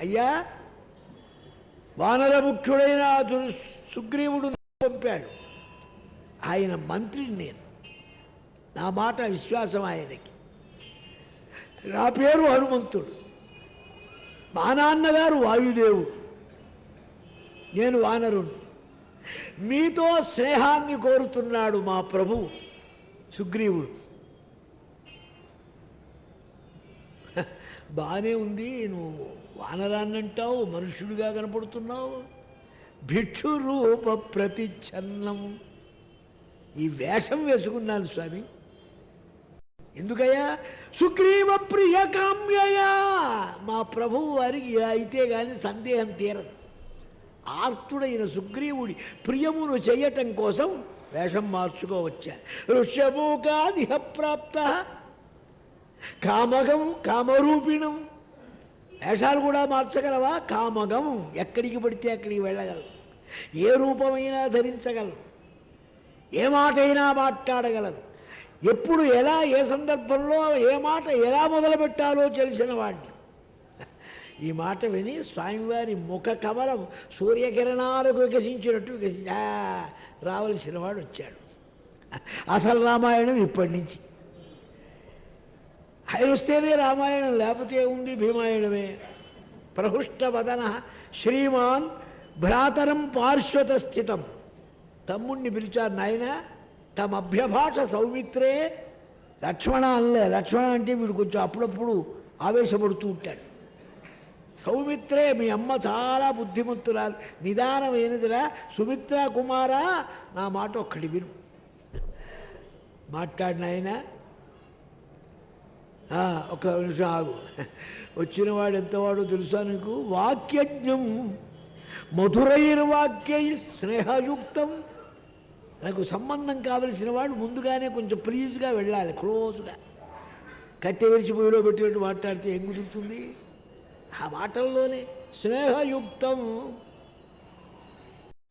అయ్యా వానరముఖ్యుడైన ముఖ్యుడైన సుగ్రీవుడు పంపాడు. ఆయన మంత్రిని నేను. నా మాట విశ్వాసం ఆయనకి. నా పేరు హనుమంతుడు. మా నాన్నగారు వాయుదేవుడు. నేను వానరుణ్ణి. మీతో స్నేహాన్ని కోరుతున్నాడు మా ప్రభు సుగ్రీవుడు. బాగానే ఉంది నువ్వు వానరాన్నంటావు మనుషుడిగా కనపడుతున్నావు. భిక్షు రూప ప్రతిచ్ఛన్నం. ఈ వేషం వేసుకున్నాను స్వామి. ఎందుకయ్యా? సుగ్రీవ ప్రియ కామ్యయా. మా ప్రభువు వారికి ఇలా అయితే కానీ సందేహం తీరదు. ఆర్తుడైన సుగ్రీవుడి ప్రియమును చెయ్యటం కోసం వేషం మార్చుకోవచ్చారు ఋషభూకాదిహ ప్రాప్త. కామగం కామరూపిణం. వేషాలు కూడా మార్చగలవా? కామగం. ఎక్కడికి పడితే అక్కడికి వెళ్ళగలవు. ఏ రూపమైనా ధరించగలరు ఏ మాట అయినా మాట్లాడగలరు ఎప్పుడు ఎలా ఏ సందర్భంలో ఏ మాట ఎలా మొదలుపెట్టాలో తెలిసిన వాడిని. ఈ మాట విని స్వామివారి ముఖ కమలం సూర్యకిరణాలకు వికసించినట్టు వికసి రావలసిన వాడు వచ్చాడు. అసలు రామాయణం ఇప్పటి నుంచి. ఆయన వస్తేనే రామాయణం లేకపోతే ఉంది భీమాయణమే? ప్రహుష్టవదన శ్రీమాన్ భ్రాతరం పార్శ్వత స్థితం. తమ్ముణ్ణి పిలిచారు నాయన తమ అభ్యభాష సౌమిత్రే లక్ష్మణ అనలే. లక్ష్మణ అంటే వీడు కొంచెం అప్పుడప్పుడు ఆవేశపడుతూ ఉంటాడు. సౌమిత్రే మీ అమ్మ చాలా బుద్ధిమంతురాలు. నిదానమైనదిరా సుమిత్ర కుమారా? నా మాట ఒక్కటి విను. మాట్లాడినాయన ఒక నిమిషం ఆగు. వచ్చిన వాడు ఎంతవాడో తెలుసా నీకు? వాక్యజ్ఞం. మధురైర్వాక్యై స్నేహయుక్తం. నాకు సంబంధం కావలసిన వాడు ముందుగానే కొంచెం ప్లీజ్గా వెళ్ళాలి క్లోజ్గా కట్టె విరిచి పొయ్యిలో పెట్టినట్టు మాట్లాడితే ఏం కుదురుతుంది? ఆ మాటల్లోనే స్నేహయుక్తం.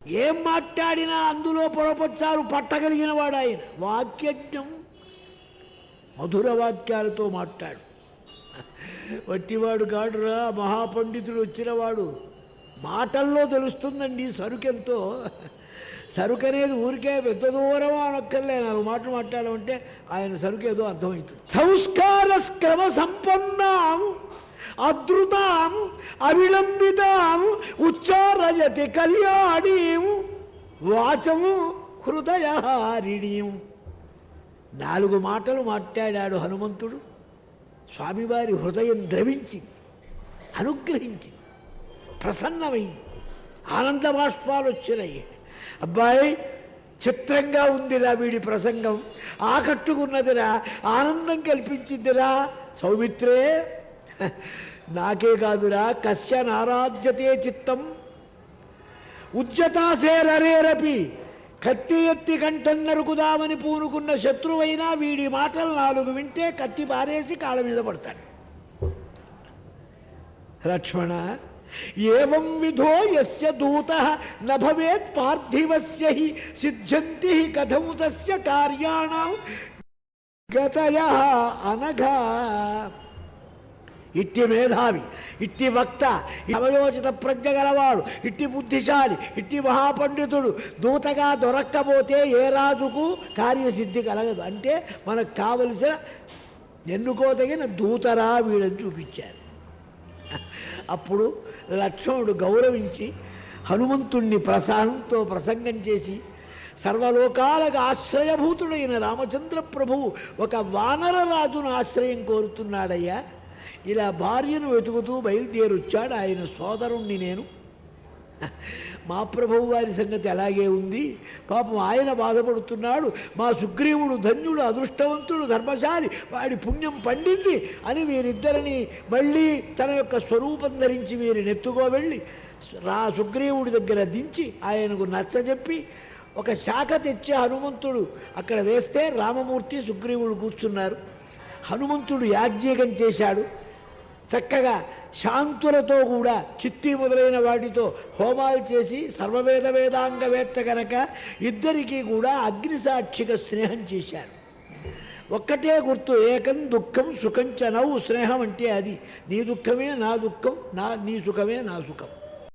ఏం మాట్లాడినా అందులో పొరపచ్చారు పట్టగలిగిన వాడు ఆయన. వాక్యజ్ఞం. మధుర వాక్యాలతో మాట్లాడు. వట్టివాడు కాడురా మహాపండితుడు వచ్చినవాడు. మాటల్లో తెలుస్తుందండి సరుకెంతో. సరుకు అనేది ఊరికే పెద్ద దూరం అనక్కర్లే నాలుగు మాటలు మాట్లాడమంటే ఆయన సరుకు ఏదో అర్థమవుతుంది. సంస్కార క్రమ సంపన్నాం అద్రుతాం అవిలంబితాం ఉచ్చారయతి కళ్యాణీం వాచము హృదయహారిణీం. నాలుగు మాటలు మాట్లాడాడు హనుమంతుడు. స్వామివారి హృదయం ద్రవించింది అనుగ్రహించింది ప్రసన్నమైంది ఆనంద బాష్పాలు వచ్చినాయి అబ్బాయి చిత్రంగా ఉందిరా వీడి ప్రసంగం ఆకట్టుకున్నదిరా ఆనందం కల్పించిందిరా. సౌమిత్రే నాకే కాదురా కశ్య నారాజ్యతే చిత్తం ఉజ్జతాసేరరేరపి కత్తి ఎత్తి కంటన్నరుకుదామని పూనుకున్న శత్రువైనా వీడి మాటలు నాలుగు వింటే కత్తి పారేసి కాళ్ళ మీద పడతాడు. లక్ష్మణ ఏం విధో ఎస్య దూత నభవేత్ పార్థివస్య హి సిద్ధ్యంతి హి కథం తస్య కార్యాణం గతయ అనఘ. ఇట్టి మేధావి ఇట్టి వక్త అవయోచిత ప్రజ్ఞ గలవాడు ఇట్టి బుద్ధిశాలి ఇట్టి మహాపండితుడు దూతగా దొరక్కపోతే ఏ రాజుకు కార్యసిద్ధి కలగదు. అంటే మనకు కావలసిన ఎన్నుకోదగిన దూతరా వీడని చూపించారు. అప్పుడు లక్ష్మణుడు గౌరవించి హనుమంతుణ్ణి ప్రసాదంతో ప్రసంగం చేసి సర్వలోకాలకు ఆశ్రయభూతుడైన రామచంద్ర ప్రభువు ఒక వానర రాజును ఆశ్రయం కోరుతున్నాడయ్యా. ఇలా భార్యను వెతుకుతూ బయలుదేరొచ్చాడు ఆయన సోదరుణ్ణి నేను. మా ప్రభువు వారి సంగతి అలాగే ఉంది. పాపం ఆయన బాధపడుతున్నాడు. మా సుగ్రీవుడు ధన్యుడు అదృష్టవంతుడు ధర్మశాలి వాడి పుణ్యం పండింది అని వీరిద్దరిని మళ్ళీ తన యొక్క స్వరూపం ధరించి వీరిని ఎత్తుకోవెళ్ళి రా సుగ్రీవుడి దగ్గర దించి ఆయనకు నచ్చజెప్పి ఒక శాఖ తెచ్చే హనుమంతుడు అక్కడ వేస్తే రామమూర్తి సుగ్రీవుడు కూర్చున్నారు. హనుమంతుడు యాజ్ఞికం చేశాడు. చక్కగా శాంతులతో కూడా చిత్తి మొదలైన వాటితో హోమాలు చేసి సర్వవేద వేదాంగవేత్త కనుక ఇద్దరికీ కూడా అగ్నిసాక్షిగా స్నేహం చేశారు. ఒక్కటే గుర్తు ఏకం దుఃఖం సుఖం చ స్నేహం అంటే అది. నీ దుఃఖమే నా దుఃఖం నా నీ సుఖమే నా సుఖం.